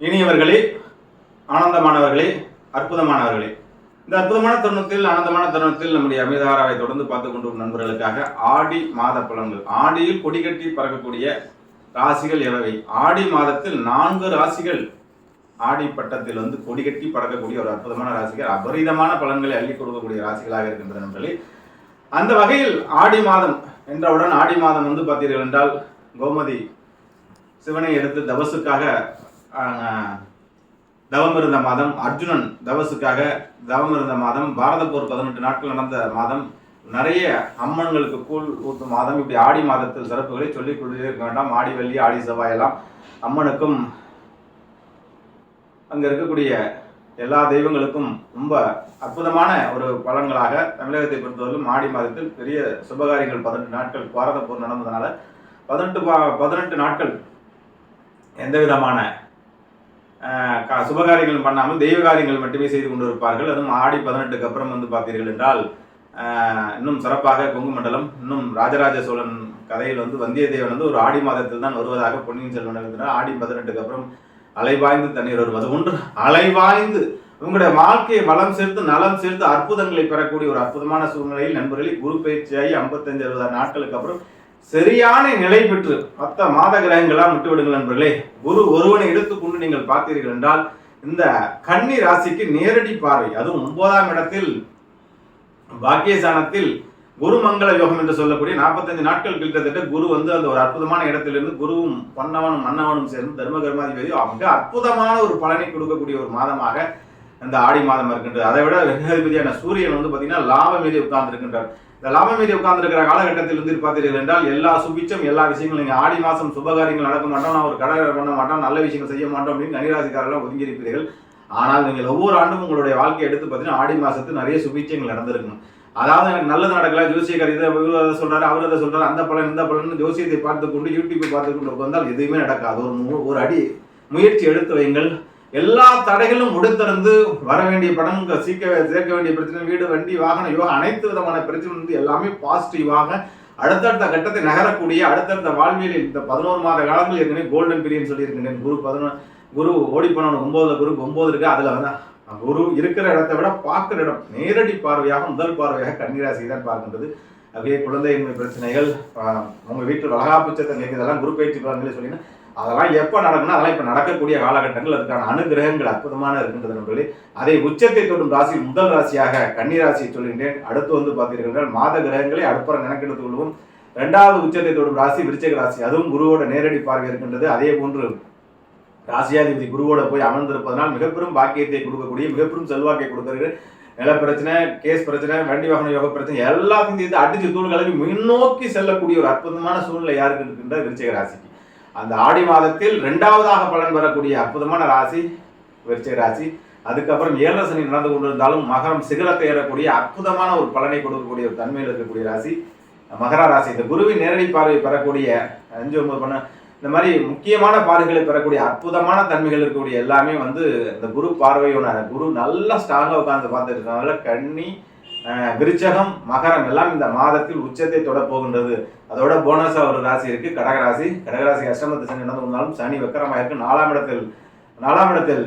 இனியவர்களே ஆனந்தமானவர்களே அற்புதமானவர்களே. இந்த அற்புதமான தருணத்தில் ஆனந்தமான தருணத்தில் நம்முடைய அமிதாராவை தொடர்ந்து பார்த்து கொண்டு நண்பர்களுக்காக ஆடி மாத பலன்கள். ஆடியில் கொடி கட்டி பறக்கக்கூடிய ராசிகள் எவை? ஆடி மாதத்தில் நான்கு ராசிகள். ஆடி பட்டத்தில் வந்து கொடி கட்டி பறக்கக்கூடிய ஒரு அற்புதமான ராசிகள். அபரிதமான பலன்களை அள்ளி கொடுக்கக்கூடிய ராசிகளாக இருக்கின்ற நண்பர்களே. அந்த வகையில் ஆடி மாதம் என்றவுடன் ஆடி மாதம் வந்து பார்த்தீர்கள் என்றால் கோமதி சிவனை எடுத்து தபசுக்காக தவம் இருந்த மாதம் அர்ஜுனன் தவசுக்காக தவம் இருந்த மாதம் பாரத போர் பதினெட்டு நாட்கள் நடந்த மாதம் நிறைய அம்மன்களுக்கு கூழ் ஊற்றும் மாதம் இப்படி ஆடி மாதத்தில் சிறப்புகளை சொல்லிக் கொண்டே இருக்க வேண்டாம். ஆடி வெள்ளி ஆடி செவ்வாய் எல்லாம் அம்மனுக்கும் அங்கே இருக்கக்கூடிய எல்லா தெய்வங்களுக்கும் ரொம்ப அற்புதமான ஒரு பலன்களாக தமிழகத்தை பொறுத்தவரையிலும் ஆடி மாதத்தில் பெரிய சுபகாரியங்கள் பதினெட்டு நாட்கள் பாரத போர் நடந்ததுனால பதினெட்டு பா- பதினெட்டு நாட்கள் எந்த விதமான சுபகாரியங்கள் பண்ணாமல் தெய்வ காரியங்கள் மட்டுமே செய்து கொண்டு இருப்பார்கள் அதுவும் ஆடி பதினெட்டுக்கு அப்புறம் வந்து பார்த்தீர்கள் என்றால் இன்னும் சிறப்பாக கொங்கு மண்டலம் இன்னும் ராஜராஜ சோழன் கதையில் வந்து வந்தியத்தேவன் வந்து ஒரு ஆடி மாதத்தில் தான் வருவதாக பொன்னியின் செல்வன் எழுதினார் ஆடி பதினெட்டுக்கு அப்புறம் அலைவாய்ந்து தண்ணீர் வருவது. ஒன்று. அலைவாய்ந்து. உங்களுடைய வாழ்க்கையை வளம் சேர்த்து நலம் சேர்த்து அற்புதங்களை பெறக்கூடிய ஒரு அற்புதமான சூழ்நிலையில் நண்பர்களே குரு பயிற்சியாகி ஐம்பத்தஞ்சு அறுபதாறு நாட்களுக்கு அப்புறம் சரியான நிலை பெற்று மற்ற மாத கிரகங்களாம் விட்டு விடுங்கள் நண்பர்களே. குரு ஒருவனை எடுத்துக்கொண்டு நீங்கள் பார்த்தீர்கள் என்றால் இந்த கன்னி ராசிக்கு நேரடி பார்வை அதுவும் ஒன்பதாம் இடத்தில் பாக்கியஸ்தானத்தில் குரு மங்கள யோகம் என்று சொல்லக்கூடிய நாற்பத்தஞ்சு நாட்கள் கிட்டத்தட்ட குரு வந்து அந்த ஒரு அற்புதமான இடத்திலிருந்து குருவும் பொன்னவனும் மன்னவனும் சேர்ந்து தர்ம கர்மாதிபதி மிக அற்புதமான ஒரு பலனை கொடுக்கக்கூடிய ஒரு மாதமாக இந்த ஆடி மாதம் இருக்கின்றது. அதை விட அதிபதியான சூரியன் வந்து பார்த்தீங்கன்னா லாபம் மீது உட்கார்ந்து இருக்கின்றார் இந்த லாப மீதி உட்கார்ந்துருக்கிற காலகட்டத்தில் வந்து பார்த்தீர்கள் என்றால் எல்லா சுபிச்சம் எல்லா விஷயங்களும் நீங்கள் ஆடி மாதம் சுபகாரியங்கள் நடக்க மாட்டோம் நான் ஒரு கடை பண்ண மாட்டோம் நல்ல விஷயங்கள் செய்ய மாட்டோம் அப்படின்னு கனிராசிக்காரெல்லாம் ஒதுங்கி இருப்பீர்கள் ஆனால் நீங்கள் ஒவ்வொரு ஆண்டும் உங்களுடைய வாழ்க்கையை எடுத்து பார்த்தீங்கன்னா ஆடி மாதத்து நிறைய சுபிச்சங்கள் நடந்திருக்கணும். அதாவது எனக்கு நல்லது நடக்கல ஜோசியக்கார் இதை இவர் அதை சொல்றாரு அவர் அதை சொல்றாரு அந்த பலன் இந்த பலன் ஜோசியத்தை பார்த்து கொண்டு யூடியூப்பை பார்த்து கொண்டு வந்தால் எதுவுமே நடக்காது. ஒரு மு- ஒரு அடி முயற்சி எடுத்து வைங்கள் எல்லா தடைகளும் உடைத்திறந்து வர வேண்டிய படம் சீக்க சேர்க்க வேண்டிய பிரச்சனை வீடு வண்டி வாகனம் யோகா அனைத்து விதமான பிரச்சனை வந்து எல்லாமே பாசிட்டிவாக அடுத்தடுத்த கட்டத்தை நகரக்கூடிய அடுத்தடுத்த வாழ்வியல் இந்த பதினோரு மாத காலங்கள் ஏற்கனவே கோல்டன் பீரியட் சொல்லியிருக்கின்றேன் குரு பதினொன்று குரு ஓடி போனவன் ஒன்பதுல குரு ஒன்பது இருக்கு. அதுல வந்து குரு இருக்கிற இடத்தை விட பார்க்குற இடம் நேரடி பார்வையாக முதல் பார்வையாக கன்னிராசி தான் பார்க்கின்றது. அப்படியே குழந்தையின்மை பிரச்சனைகள் உங்க வீட்டில் வளகாப்புச்சத்தை இதெல்லாம் குரு பயிற்சி பலன்களே சொல்லினா அதெல்லாம் எப்போ நடக்கணும் அதெல்லாம் இப்போ நடக்கக்கூடிய காலகட்டங்கள் அதுக்கான அனுகிரகங்கள் அற்புதமான இருக்கின்றது நண்பர்களே. அதை உச்சத்தை தொடும் ராசி முதல் ராசியாக கன்னிராசியை சொல்கின்றேன். அடுத்து வந்து பார்த்தீர்கள் மாத கிரகங்களை அடுப்புறம் கணக்கெடுத்துக் கொள்வோம். ரெண்டாவது உச்சத்தை தொடும் ராசி விருச்சக ராசி. அதுவும் குருவோட நேரடி பார்வை இருக்கின்றது. அதே போன்று ராசியாதிபதி குருவோட போய் அமர்ந்திருப்பதனால் மிகப்பெரும் பாக்கியத்தை கொடுக்கக்கூடிய மிகப்பெரும் செல்வாக்கை கொடுக்கறது. நில பிரச்சனை கேஸ் பிரச்சனை வண்டி வாகன யோக பிரச்சனை எல்லாத்தையும் தீர்த்து அடிச்சு தூள் கலவி முன்னோக்கி செல்லக்கூடிய ஒரு அற்புதமான சூழ்நிலை யாருக்கு இருக்கின்ற விருச்சக ராசிக்கு. அந்த ஆடி மாதத்தில் இரண்டாவதாக பலன் பெறக்கூடிய அற்புதமான ராசி விருச்சிக ராசி. அதுக்கப்புறம் ஏழரசனி நடந்து கொண்டிருந்தாலும் மகரம் சிகரத்தை ஏறக்கூடிய அற்புதமான ஒரு பலனை கொடுக்கக்கூடிய ஒரு தன்மையில் இருக்கக்கூடிய ராசி. மகர ராசி இந்த குருவின் நேரடி பார்வை பெறக்கூடிய அஞ்சு ஒன்பது பண்ண இந்த மாதிரி முக்கியமான பார்வைகளை பெறக்கூடிய அற்புதமான தன்மைகள் இருக்கக்கூடிய எல்லாமே வந்து இந்த குரு பார்வையோட குரு நல்லா ஸ்ட்ராங்காக உட்காந்து பார்த்துட்டு இருக்கிறதுனால கண்ணி விருச்சகம் மகரம் எல்லாம் இந்த மாதத்தில் உச்சத்தை தொட போகின்றது. அதோட போனஸா ஒரு ராசி இருக்கு கடகராசி கடகராசி அஷ்டமத்து சனி நடந்து வந்தாலும் சனி வக்கரமாக இருக்கு. நாலாம் இடத்தில் நாலாம் இடத்தில்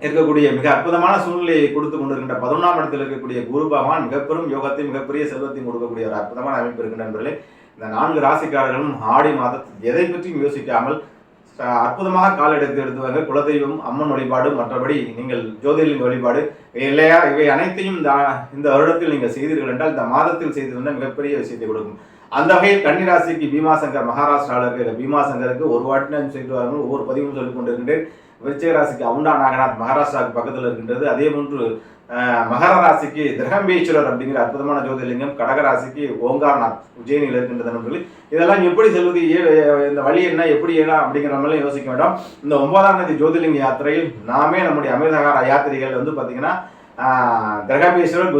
இருக்கக்கூடிய மிக அற்புதமான சூழ்நிலையை கொடுத்து கொண்டிருக்கின்ற பதினொன்றாம் இடத்தில் இருக்கக்கூடிய குரு பகவான் மிகப்பெரும் யோகத்தை மிகப்பெரிய செல்வத்தையும் கொடுக்கக்கூடிய ஒரு அற்புதமான அமைப்பு இருக்கின்ற நண்பர்களே இந்த நான்கு ராசிக்காரர்களும் ஆடி மாதத்தில் எதை பற்றியும் யோசிக்காமல் அற்புதமாக கால் எடுத்து எடுத்துவாங்க குலதெய்வம் அம்மன் வழிபாடு மற்றபடி நீங்கள் ஜோதிர்லிங்க வழிபாடு இல்லையா? இவை அனைத்தையும் இந்த இந்த வருடத்தில் நீங்கள் செய்தீர்கள் என்றால் இந்த மாதத்தில் செய்திருந்தால் மிகப்பெரிய விஷயத்தை கொடுக்கும். அந்த வகையில் கன்னிராசிக்கு பீமாசங்கர் மகாராஷ்டிராவில் இருக்கிற பீமாசங்கருக்கு ஒரு வாட்டி நான் செய்து வாருங்கள் ஒவ்வொரு பதிவும் சொல்லிக் கொண்டிருக்கின்றேன். விருச்சிக ராசிக்கு அவுண்டா நாகநாத் மகாராஷ்டிராவுக்கு பக்கத்தில் இருக்கின்றது. அதே போன்று மகர ராசிக்கு திரகம்பேஸ்வரர் அப்படிங்கிற அற்புதமான ஜோதிலிங்கம் கடகராசிக்கு ஓங்காரநாத் ஓங்கார்நாத் இருக்கின்ற இருக்கின்றது இதெல்லாம் எப்படி செல்வது இந்த வழி என்ன எப்படி ஏலாம் அப்படிங்கிற மாதிரி யோசிக்க வேண்டாம். இந்த ஒன்பதாம் தேதி ஜோதிலிங்க யாத்திரையில் நாமே நம்முடைய அமிர்தகார யாத்திரைகள் வந்து பார்த்தீங்கன்னா ஆஹ், கிரகபேஸ்வரர்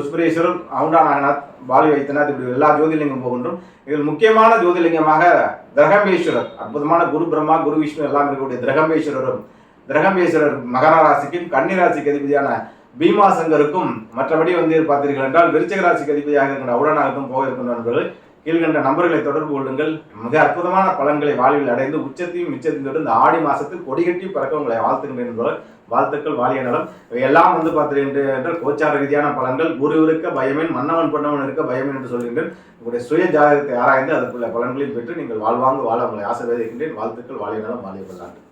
அவுண்டா நாகநாத் பாலி வைத்தியநாத் இப்படி எல்லா ஜோதிலிங்கம் போகின்றோம். இதில் முக்கியமான ஜோதிலிங்கமாக கிரகம்பீஸ்வரர் அற்புதமான குரு பிரம்மா குரு விஷ்ணு எல்லாம் இருக்கக்கூடிய கிரகம்பீஸ்வரரும் கிரகம்பீஸ்வரர் மகர ராசிக்கும் கன்னி ராசிக்கு அதிபதியான பீமாசங்கருக்கும் மற்றபடி வந்து பார்த்தீர்கள் என்றால் விருச்சிக ராசிக்கு அதிபதியாக இருக்கின்ற அவுடனாகட்டும் போக இருக்கின்ற நண்பர்கள் கீழ்கண்ட நம்பர்களை தொடர்பு கொள்ளுங்கள். மிக அற்புதமான பலன்களை வாழ்வில் அடைந்து உச்சத்தையும் மிச்சத்தையும் தொடர்ந்து ஆடி மாசத்தில் கொடிகட்டி பறக்க உங்களை வாழ்த்துகின்றேன் என்பவர் வாழ்த்துக்கள் வாழிய நலம். இவையெல்லாம் வந்து பார்த்தீர்கள் கோச்சார ரீதியான பலன்கள் குரு இருக்க பயமேன் மன்னவன் பண்ணவன் இருக்க பயமேன் என்று சொல்கின்றேன். உங்களுடைய சுய ஜாதகத்தை ஆராய்ந்து அதற்குள்ள பலன்களையும் பெற்று நீங்கள் வாழ்வாங்கு வாழ உங்களை ஆசீர்வதிக்கின்றேன். வாழ்த்துக்கள் வாழிய நலம் வாழிய பல்லாண்டு